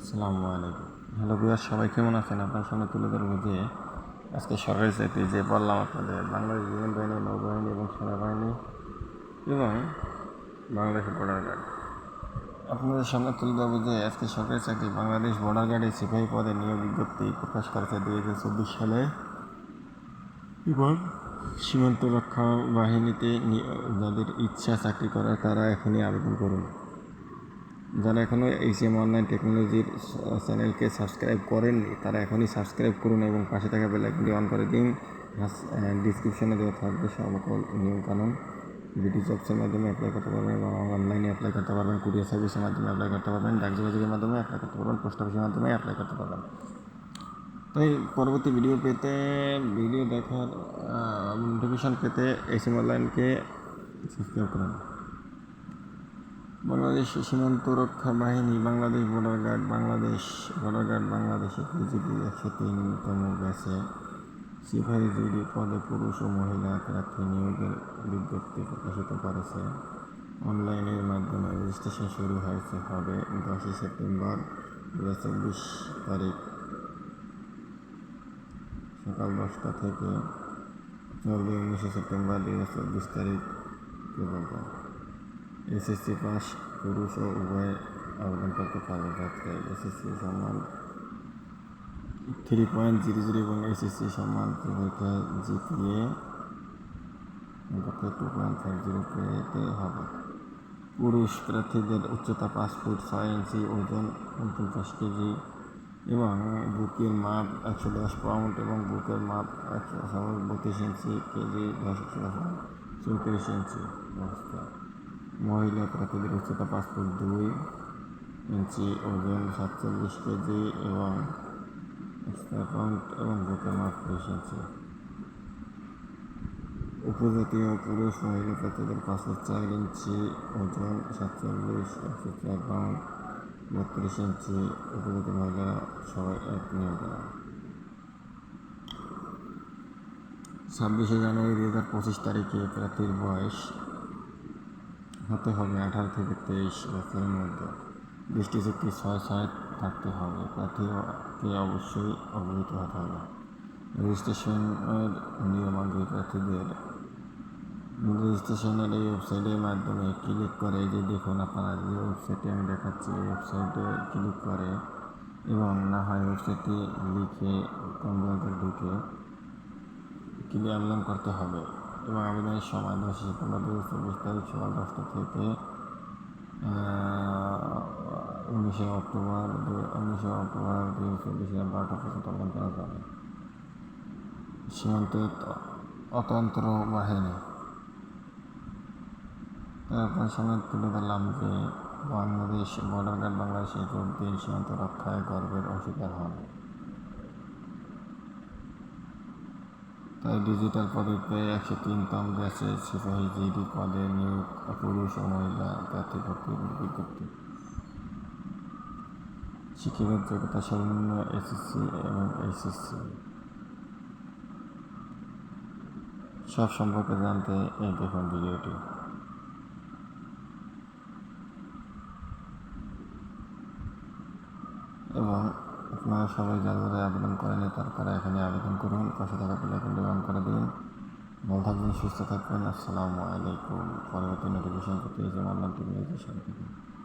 আসসালামু আলাইকুম। হ্যালো বিয়ার সবাই কেমন আছেন? আপনার সামনে তুলে ধরবো যে আজকে সরকারি চাকরি যে বললাম আপনাদের, বাংলাদেশ বিমান বাহিনী, নৌবাহিনী এবং সেনাবাহিনী এবং বাংলাদেশের বর্ডার গার্ড আপনাদের সামনে তুলে ধরবো যে আজকে সরকারি চাকরি বাংলাদেশ বর্ডার গার্ডের সিপাহী পদে নিয়োগ বিজ্ঞপ্তি প্রকাশ করেছে দুই হাজার চব্বিশ সালে এবং সীমান্ত রক্ষা বাহিনীতে যাদের ইচ্ছা চাকরি করার তারা এখনই আবেদন করুন। যারা এখনও এইচএম অনলাইন টেকনোলজির চ্যানেলকে সাবস্ক্রাইব করেননি, তারা এখনই সাবস্ক্রাইব করুন এবং পাশে থাকা বেলাইকনটি অন করে দিন। ডিসক্রিপশনে দেওয়া থাকবে সকল নিয়মকানুন বিডি জবসের মাধ্যমে অ্যাপ্লাই করতে পারবেন এবং অনলাইনে অ্যাপ্লাই করতে পারবেন কুরিয়ার সার্ভিসের মাধ্যমে অ্যাপ্লাই করতে পারবেন ডাক যোগাযোগের মাধ্যমে অ্যাপ্লাই করতে পারবেন পোস্ট অফিসের মাধ্যমে অ্যাপ্লাই করতে পারবেন। তাই পরবর্তী ভিডিও পেতে ভিডিও দেখার নোটিফিকেশন পেতে, এইচএম অনলাইনকে সাবস্ক্রাইব করুন। বাংলাদেশ সীমান্ত রক্ষা বাহিনী, Bangladesh border guard Bangladesh border guard বাংলাদেশে বিজেপি একশো তিনতম ব্যাচে সিপাহী জিডি পদে পুরুষ ও মহিলা প্রার্থী নিয়োগের বিজ্ঞপ্তি প্রকাশিত করেছে। অনলাইনের মাধ্যমে রেজিস্ট্রেশন শুরু হয়েছে, হবে দশই সেপ্টেম্বর দু হাজার চব্বিশ তারিখ সকাল দশটা থেকে। চলবে উনিশে সেপ্টেম্বর দু হাজার চব্বিশ তারিখ। পর্যন্ত এসএসসি পাস পুরুষ ও উভয় আবেদন করতে পারবে যাত্রায় এসএসসি সম্মান থ্রি পয়েন্ট জিরো জিরো এবং এসএসসি সম্মান পরীক্ষায় GPA two point five zero পেতে হবে পুরুষ প্রার্থীদের উচ্চতা পাঁচ ফুট ছয় ইঞ্চি ওজন উনপঞ্চাশ কেজি এবং বুকের মাপ একশো দশ পাউন্ড এবং বুকের মাপ একশো বত্রিশ ইঞ্চি কেজি দশ চৌত্রিশ ইঞ্চি অবস্থা মহিলা প্রার্থীদের উচ্চতা পাঁচ দুই ইঞ্চি ওজন সাতচল্লিশ কেজি এবং এক্সট্রা এবং বুকের মাপ তেইশ ইঞ্চি। উপজাতীয় পুরুষ মহিলা প্রার্থীদের পাঁচ চার ইঞ্চি ওজন সাতচল্লিশ একশো চার পাউন্ড বত্রিশ ইঞ্চি। উপজাতি মহিলারা সবাই এক নিয়োগ করা ছাব্বিশে জানুয়ারি দু হাজার পঁচিশ তারিখে প্রার্থীর বয়স হতে হবে আঠারো থেকে তেইশ বছরের মধ্যে। দৃষ্টিশক্তি ছয় ছয় থাকতে হবে প্রার্থীকে অবশ্যই অবহিত হতে হবে। রেজিস্ট্রেশনের নিয়মাবলী প্রার্থীদের রেজিস্ট্রেশনের এই ওয়েবসাইটের মাধ্যমে ক্লিক করে যে দেখুন আপনারা যে ওয়েবসাইটে আমি দেখাচ্ছি ওয়েবসাইটে ক্লিক করে এবং না হয় ওয়েবসাইটটি লিখে কম্পিউটার ঢুকে ক্লিয়ার আবেদন করতে হবে। এবং আবেদনের সময় দশই সেপ্টেম্বর দু হাজার চব্বিশ তারিখ সকাল দশটা থেকে উনিশে অক্টোবর উনিশে অক্টোবর দু হাজার চব্বিশ বারোটা পর্যন্ত আবেদন করা যাবে। সীমান্ত অতন্ত্র বাহিনী। তারপর সামনে তুলে ধরলাম যে বাংলাদেশ বর্ডার গার্ড বাংলাদেশে যোগ দিয়ে সীমান্ত রক্ষায় গর্বের অংশীদার হন তাই ডিজিটাল পদ্ধতিতে একশো তিনতম ব্যাচে সিপাহী জিডি পদে নিয়োগ পুরুষ ও মহিলা প্রার্থী ভর্তির বিজ্ঞপ্তি। শিক্ষকের যোগ্যতা সর্বনিম্ন এসএসসি এবং এইচএসসি সব সম্পর্কে জানতে এই দেখুন ভিডিওটি। এবং আপনারা সবাই যারা যারা আবেদন করেনি, তারা তারা এখানে আবেদন করুন। পাশে থাকা প্লেয়ারটি অন করে দিন। ভালো থাকবেন, সুস্থ থাকবেন। আসসালামু আলাইকুম। পরবর্তী নোটিফিকেশন এই যে অনলাইন টেকনোলজি